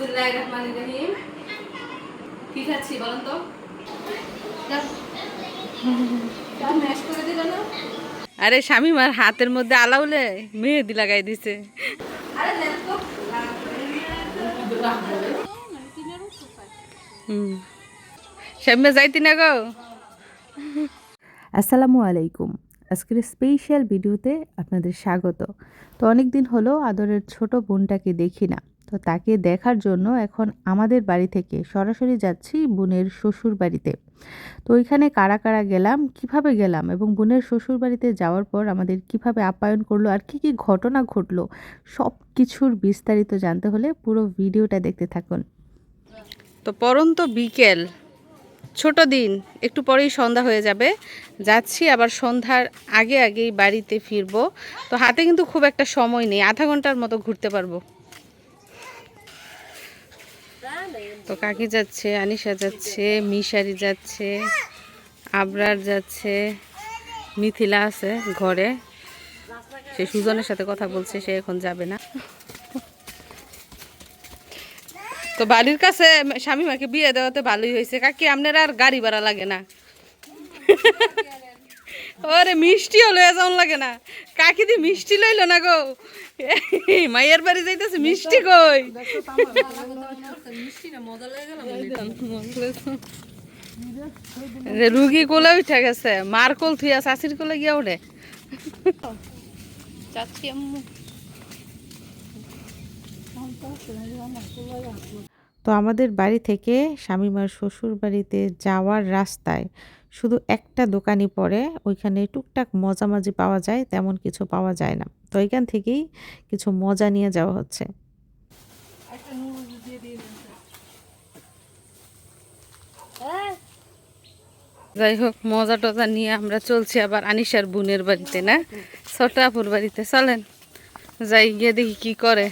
বিসমিল্লাহির রহমানির রহিম। কি খাচ্ছি বলেন তো? দাও। দাও, ম্যাশ করে দিল না? আরে স্বামীমার হাতের মধ্যে আলাউলে মেহেদি লাগাই দিছে। আরে দেখ তো। হুম। স্বামী যাইতি না গো? আসসালামু আলাইকুম। আজকের স্পেশাল ভিডিওতে আপনাদের স্বাগত। তো অনেক দিন হলো আদরের ছোট বোনটাকে দেখি না। তো তাকে দেখার জন্য এখন আমাদের বাড়ি থেকে সরাসরি যাচ্ছি বোনের শ্বশুর বাড়িতে। তো ওইখানে কারা কারা গেলাম, কীভাবে গেলাম এবং বোনের শ্বশুর বাড়িতে যাওয়ার পর আমাদের কীভাবে আপ্যায়ন করল আর কি কি ঘটনা ঘটলো সব কিছুর বিস্তারিত জানতে হলে পুরো ভিডিওটা দেখতে থাকুন। তো পরন্ত বিকেল, ছোট দিন, একটু পরেই সন্ধ্যা হয়ে যাবে। যাচ্ছি, আবার সন্ধ্যার আগে আগেই বাড়িতে ফিরবো। তো হাতে কিন্তু খুব একটা সময় নেই, আধা ঘণ্টার মতো ঘুরতে পারব। তো কাকি যাচ্ছে, আনিশা যাচ্ছে, মিশারি যাচ্ছে, আবরার যাচ্ছে, মিথিলা আছে ঘরে। সে সুজনের সাথে কথা বলছে, সে এখন যাবে না। তো বাড়ির কাছে স্বামীমাকে বিয়ে দেওয়াতে ভালোই হয়েছে। কাকি, আপনার আর গাড়ি ভাড়া লাগে না। ওরে মিষ্টিও লয়ে যাওন লাগে না। কাকি দি মিষ্টি লইলো না গো। মায়ের বাড়ি যাইতেছে, মিষ্টি কই? রুগী কোলে উঠে গেছে, মার কোল থুইয়া শাশির কোলে গিয়া ওঠে চাচি আম্মু। তো আমাদের বাড়ি থেকে স্বামীমার শ্বশুর বাড়িতে যাওয়ার রাস্তায় শুধু একটা দোকানই পড়ে ওইখানে টুকটাক মজামাজি পাওয়া যায় তেমন কিছু পাওয়া যায় না। তো ওইখান থেকেই কিছু মজা নিয়ে যাওয়া হচ্ছে। যাই হোক মজা টজা নিয়ে আমরা চলছি আবার আনিশার বোনের বাড়িতে না? ছোটাপুর বাড়িতে চলেন। যাই গিয়ে দেখি কি করে।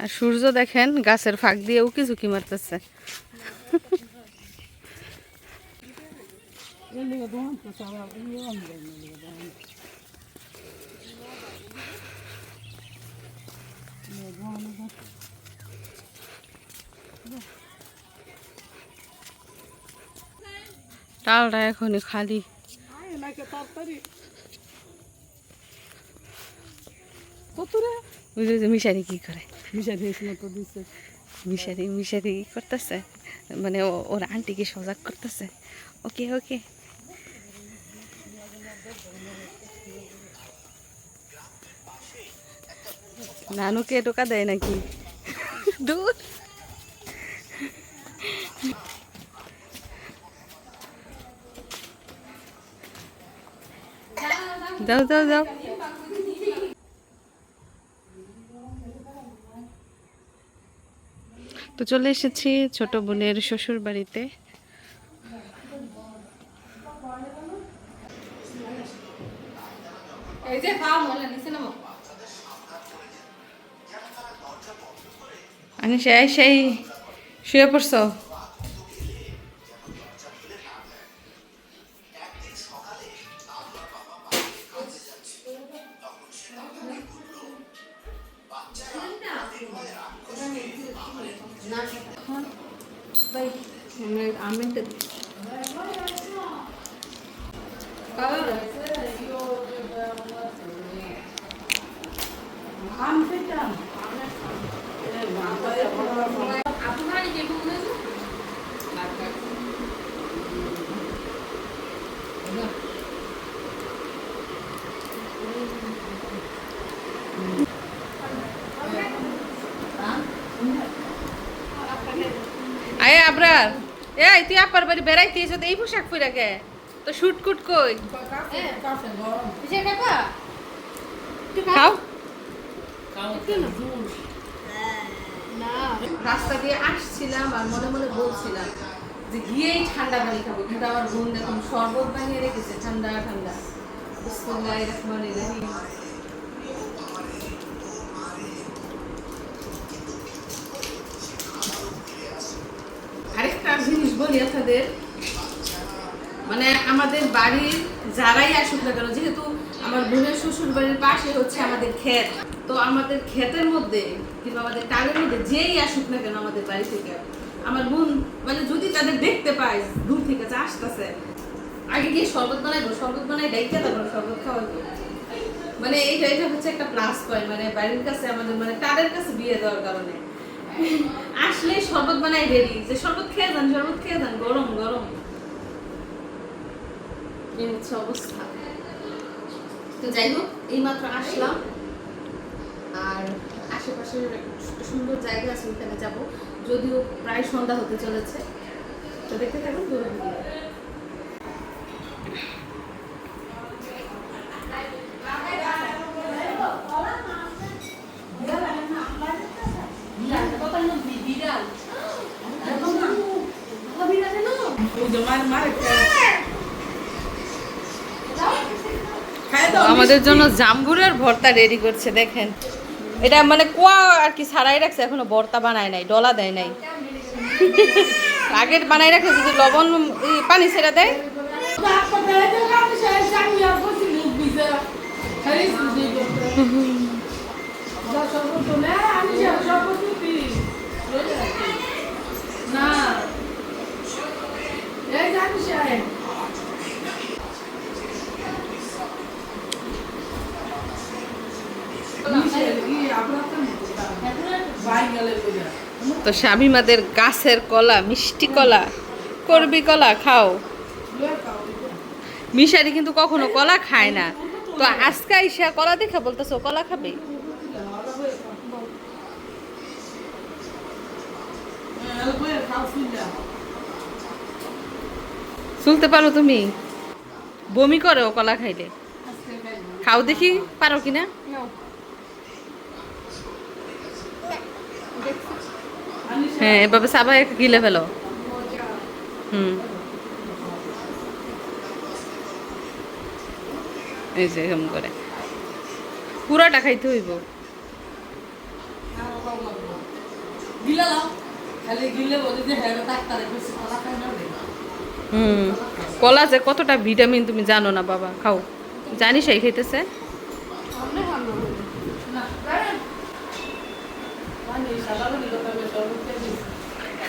আর সূর্য দেখেন গাছের ফাঁক দিয়ে উকি ঝুঁকি মারতেছে। ডালটা এখনই খালি। মিশারি কি করে? মিশারি মিশারি কি করতেছে। মানে ওর আন্টিকে সজাগ করতেছে? ওকে ওকে। নানুকে টোকা দেয় নাকি? দূর। যাও যাও যাও। তো চলে এসেছি ছোট বোনের শ্বশুর বাড়িতে আমি সেই সেই শুয়ে পড়ছ? আয় আবরার। এই তুই আপার বাড়ি বেড়াইতে এসে এই পোশাক পরে গে। তো শুট কুট কই খাও। রাস্তা দিয়ে আসছিলাম আর মনে মনে বলছিলাম যে গিয়েই ঠান্ডা পানি খাব, কিন্তু আমার বোন শরবত বানিয়ে রেখেছে, ঠান্ডা ঠান্ডা। আরেকটা জিনিস বলি আপনাদের মানে আমাদের বাড়ির যারাই আসুক না কেন, যেহেতু আমার বোনের শ্বশুর বাড়ির পাশে হচ্ছে আমাদের ক্ষেত। তো আমাদের ক্ষেতের মধ্যে কিংবা আমাদের টালের মধ্যে যেই আসুক না কেন আমাদের বাড়ি থেকে, আমার বোন মানে যদি তাদের দেখতে পাই দূর থেকে যে আসতেছে, আগে গিয়ে শরবত বানাইবো, শরবত বানাই ডাইকে তারপর শরবত খাওয়াইবো। মানে এইটা এটা হচ্ছে একটা প্লাস পয়েন্ট মানে বাড়ির কাছে আমাদের মানে তাদের কাছে বিয়ে দেওয়ার কারণে। আসলে শরবত বানাই রেডি যে শরবত খেয়ে যান, শরবত খেয়ে যান, গরম গরম। এই হচ্ছে অবস্থা। তো যাই হোক, এইমাত্র আসলাম। আর আশেপাশের একটা সুন্দর জায়গা আছে, ওইখানে যাব। যদিও প্রায় সন্ধ্যা হতে চলেছে। তো দেখতে থাকুন পুরো ভিডিও আমাদের জন্য জাম্বুরের ভর্তা রেডি করছে, দেখেন। এটা মানে কুয়া আর কি, সারাই রাখছে, এখনও ভর্তা বানায় নাই, ডলা দেয় নাই। আগের বানাই রাখছে যদি লবণ পানি সেরা দেয়। তো স্বামীমাদের গাছের কলা, মিষ্টি কলা, করবি কলা খাও। মিশারি কিন্তু কখনো কলা খায় না। তো আজকে আইসা কলা দেখে বলতেছো, কলা খাবে? শুনতে পারো তুমি? বমি করো কলা খাইলে। খাও দেখি, পারো কিনা? হ্যাঁ এভাবে সাবাই গিলে ফেলো। হুম। এই যে এরকম করে। পুরাটা খাইতে হইব। হুম। কলা যে কতটা ভিটামিন তুমি জানো না বাবা, খাও। জানিস এই খাইতেছে।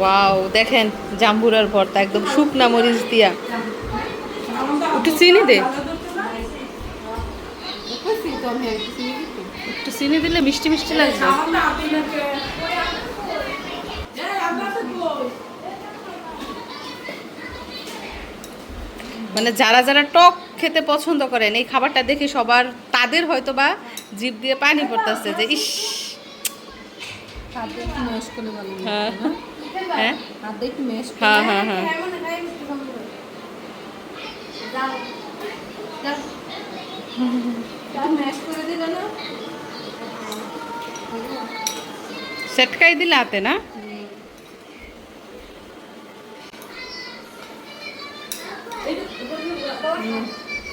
ওয়াও দেখেন জাম্বুরার ভর্তা একদম শুকনা মরিচ দিয়া। একটু চিনি দে। একটু চিনি দিলে মিষ্টি মিষ্টি লাগবে। মানে যারা যারা টক খেতে পছন্দ করেন এই খাবারটা দেখে সবার তাদের হয়তো বা জিভ দিয়ে পানি পড়তেছে যে ইস। হ্যাঁ। হ্যাঁ? হ্যাঁ? হ্যাঁ হ্যাঁ দিল না? সেটকাই দিলে হাতে না?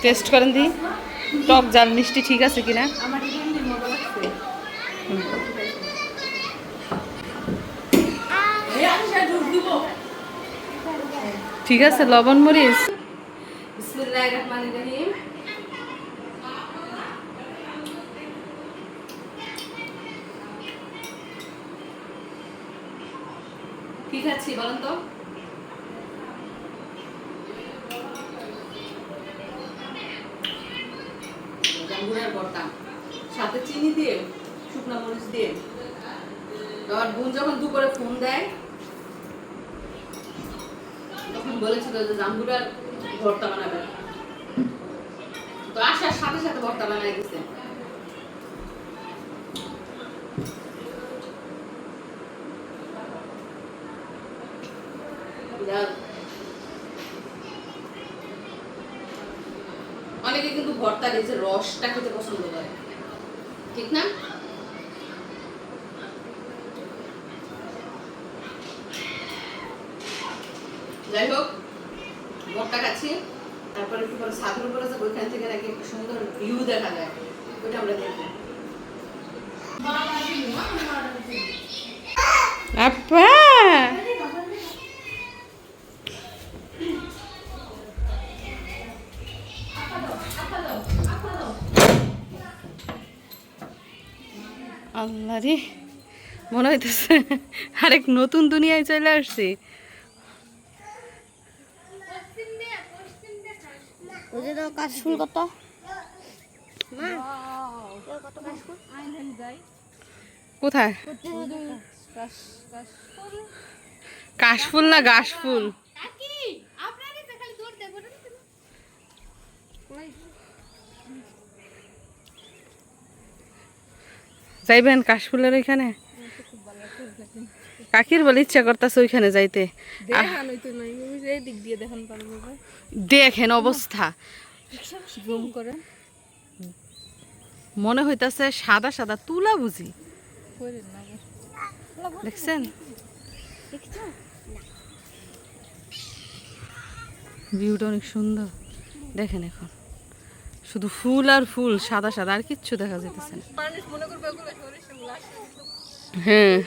টেস্ট করেন দি। টক জাল মিষ্টি ঠিক আছে কিনা? আমার ঠিক আছে, লবণ মরিচ। কি খাচ্ছি বলেন তো? সাথে চিনি দিয়ে, শুকনো মরিচ দিয়ে। আমার বোন যখন দুপুরে ফোন দেয় বলেছিল যে জাম্বুরার ভর্তা বানাবে। তো আসার সাথে সাথে ভর্তা বানাই দিছে। অনেকে কিন্তু ভর্তার এই যে রসটা খেতে পছন্দ করে। ঠিক না? যাই হোক ভোটটা খাচ্ছি তারপরে ছাদের উপরে ওইখান থেকে নাকি সুন্দর ভিউ দেখা যায়। ওইটা আমরা আল্লাহ রে, মনে হইতেছে আরেক নতুন দুনিয়ায় চলে আসছি। কত মা কত? কাশফুল কোথায়? কাশফুল না গাছফুল যাইবেন কাশফুলের ওইখানে? কাকির বলে ইচ্ছা করতেছে ওইখানে যাইতে। আহ, দেখেন অবস্থা। মনে হইতাছে সাদা সাদা তুলা বুঝি। দেখছেন? ভিউটা অনেক সুন্দর। দেখেন এখন। শুধু ফুল আর ফুল সাদা সাদা আর কিচ্ছু দেখা যাইতেছে না। হ্যাঁ।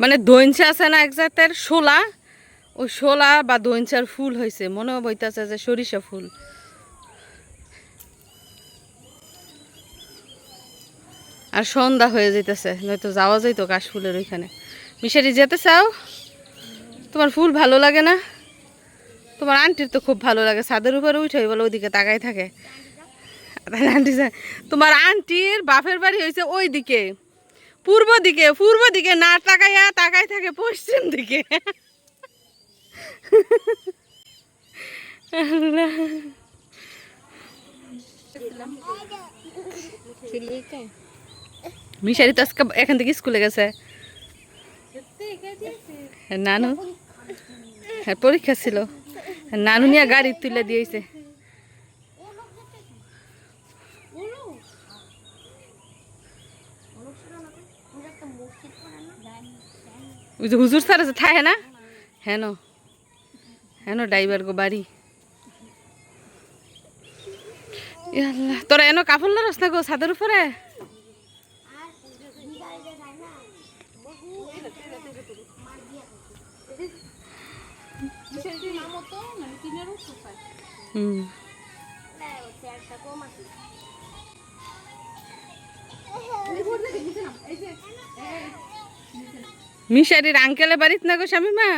মানে দইঞ্চা আছে না এক জাতের শোলা ওই শোলা বা দইঞ্চার ফুল হয়েছে মনে বইতাছে যে সরিষা ফুল। আর সন্ধ্যা হয়ে যাইতেছে, নয়তো যাওয়া যাইতো কাশফুলের ওইখানে। মিশারি যেতে চাও? তোমার ফুল ভালো লাগে না? তোমার আন্টির তো খুব ভালো লাগে, ছাদের উপরে উঠে বলে ওইদিকে তাকাই থাকে। আন্টি তোমার আন্টির বাপের বাড়ি হয়েছে ওই দিকে পূর্ব দিকে পূর্ব দিকে না তাকাইয়া তাকাই থাকে পশ্চিম দিকে। মিশারি তো আজকে এখান থেকে স্কুলে গেছে। হ্যাঁ, নানু। হ্যাঁ পরীক্ষা ছিল। নানু নিয়ে গাড়ি তুলে দিয়েছে হুজুর স্যার আছে থাহে না? হেন হেন ড্রাইভার গো বাড়ি। আল্লাহ, তোরা এনো কাপড় লরস না গো ছাদের উপরে? মিশারির আঙ্কেলের বাড়িতে না গো স্বামীমা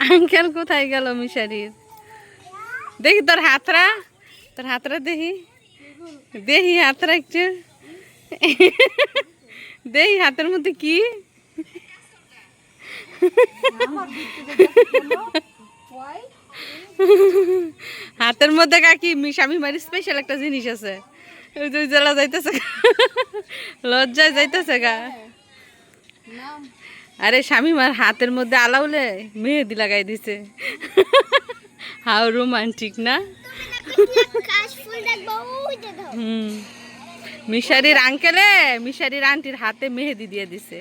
আঙ্কেল কোথায় গেল মিশারির? দেখি তোর হাতরা তোর হাতরা দেখি। দেখি হাতরা একটু। দেখি হাতের মধ্যে কি? হাতের মধ্যে কাকি মি- স্বামী মারি স্পেশাল একটা জিনিস আছে। ওই জেলা যাইতেছে। লজ্জায় যাইতেছে গা। আরে স্বামী, মার হাতের মধ্যে আলাউলে মেহেদি লাগাই দিছে। হাউ রোমান্টিক না? হুম। মিশারির আঙ্কেলে, মিশারির আন্টির হাতে মেহেদি দিয়ে দিছে।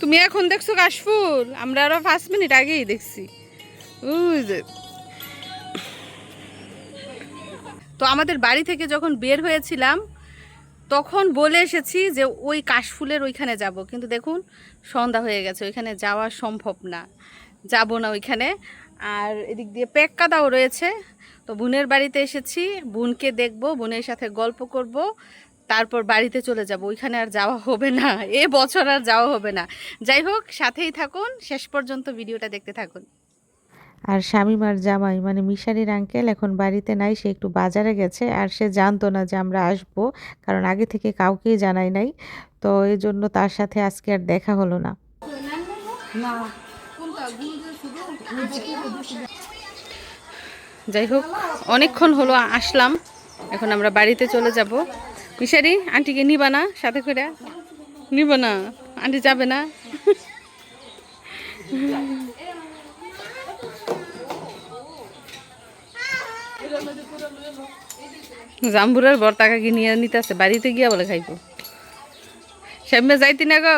তুমি এখন দেখছ কাশফুল? আমরা আরও পাঁচ মিনিট আগেই দেখছি। তো আমাদের বাড়ি থেকে যখন বের হয়েছিলাম তখন বলে এসেছি যে ওই কাশফুলের ওইখানে যাব। কিন্তু দেখুন, সন্ধ্যা হয়ে গেছে, ওইখানে যাওয়া সম্ভব না। যাব না ওইখানে। আর এদিক দিয়ে পেক্কাদাও রয়েছে। তো বোনের বাড়িতে এসেছি, বোনকে দেখব, বোনের সাথে গল্প করব, তারপর বাড়িতে চলে যাব। ওইখানে আর যাওয়া হবে না, এ বছর আর যাওয়া হবে না। যাই হোক, সাথেই থাকুন। শেষ পর্যন্ত ভিডিওটা দেখতে থাকুন। আর শামিমার জামাই মানে মিশারির আঙ্কেল এখন বাড়িতে নাই সে একটু বাজারে গেছে আর সে জানতো না যে আমরা আসব কারণ আগে থেকে কাউকেই জানাই নাই। তো এই জন্য তার সাথে আজকে আর দেখা হলো না। যাই হোক অনেকক্ষণ হলো আসলাম। এখন আমরা বাড়িতে চলে যাব। মিশারি আন্টিকে নিবা না সাথে করে। নিব না আন্টি যাবে না। জাম্বুরের বর টাকা কি নিয়ে নিতেছে, বাড়িতে গিয়া বলে খাইব। সামনে যাইতি না গো।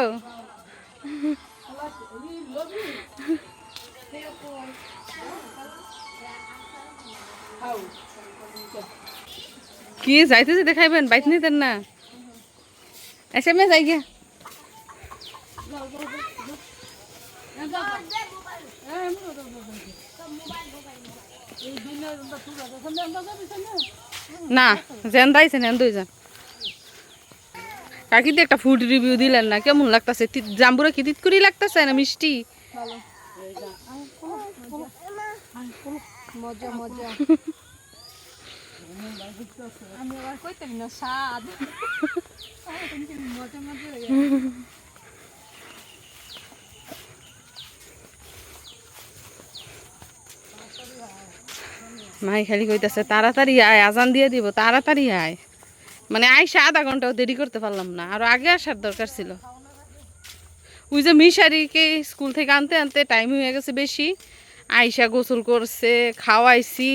কি, যাইতে যেতে খাইবেন, বাইতে নিতেন না। এসে মে যাই গিয়া। না যেন দাইছে নেন দুইজন। কাকিতে একটা ফুড রিভিউ দিলেন না কেমন লাগতেছে? জাম্বুরা কি তিত করি লাগতেছে না মিষ্টি? মাই খালি কইতাছে, তাড়াতাড়ি আয়, আজান দিয়ে দিব, তাড়াতাড়ি আয়। মানে আইসা আধা ঘন্টাও দেরি করতে পারলাম না, আরও আগে আসার দরকার ছিল। ওই যে মিশারিকে স্কুল থেকে আনতে আনতে টাইম হয়ে গেছে বেশি, আইসা গোসল করছে, খাওয়াইছি।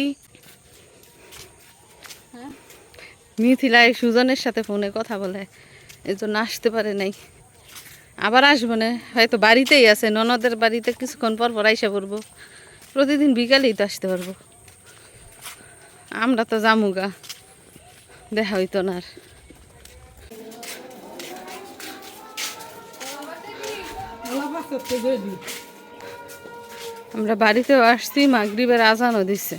মিথিলা এই সুজনের সাথে ফোনে কথা বলে এই জন্য আসতে পারে নাই। আবার আসব না, হয়তো বাড়িতেই আছে, ননদের বাড়িতে কিছুক্ষণ পর পর আইসা পড়ব। প্রতিদিন বিকালেই তো আসতে পারব। আমরা তো জামুগা দেখা হইতো না আর। আমরা বাড়িতেও আসছি মাগরিবের আজানও দিচ্ছে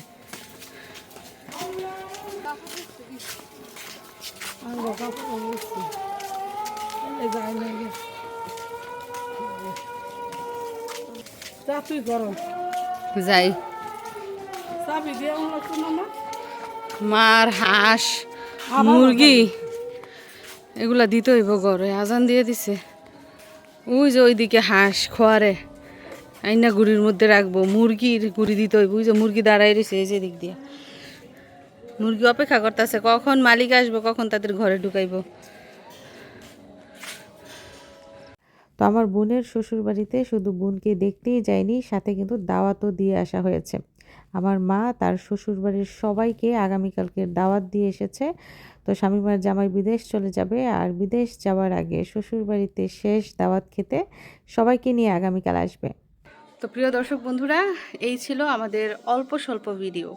যাই। চাবি দিয়ে মার হাঁস মুরগি এগুলা দিতে হইব ঘরে আজান দিয়ে দিছে। ওই যে ওইদিকে হাঁস খোয়ারে আইনা গুড়ির মধ্যে রাখব মুরগির গুড়ি দিতে হইব। ওই যে মুরগি দাঁড়াই রয়েছে এই যে দিক দিয়ে। মুরগি অপেক্ষা করতেছে কখন মালিক আসব কখন তাদের ঘরে ঢুকাইবো। তো আমার বোনের শ্বশুর বাড়িতে শুধু বোনকে দেখতেই যায়নি সাথে কিন্তু দাওয়াতও দিয়ে আসা হয়েছে। আমার মা, তার শ্বশুরবাড়ির সবাইকে আগামীকালকে দাওয়াত দিয়ে এসেছে। তো স্বামীমার জামাই বিদেশ চলে যাবে আর বিদেশ যাওয়ার আগে শ্বশুরবাড়িতে শেষ দাওয়াত খেতে সবাইকে নিয়ে আগামীকাল আসবে। তো প্রিয় দর্শক বন্ধুরা, এই ছিল আমাদের অল্প স্বল্প ভিডিও।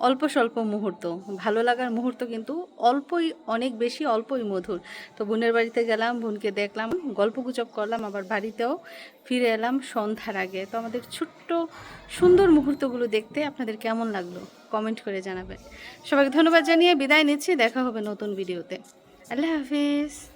অল্প স্বল্প মুহূর্ত। ভালো লাগার মুহূর্ত কিন্তু অল্পই, অনেক বেশি, অল্পই মধুর। তো বোনের বাড়িতে গেলাম, বোনকে দেখলাম, গল্প গুজব করলাম, আবার বাড়িতেও ফিরে এলাম সন্ধ্যার আগে। তো আমাদের ছোট্ট, সুন্দর মুহূর্তগুলো দেখতে আপনাদের কেমন লাগল? কমেন্ট করে জানাবেন। সবাইকে ধন্যবাদ জানিয়ে বিদায় নিচ্ছি। দেখা হবে নতুন ভিডিওতে। আল্লাহ হাফিজ।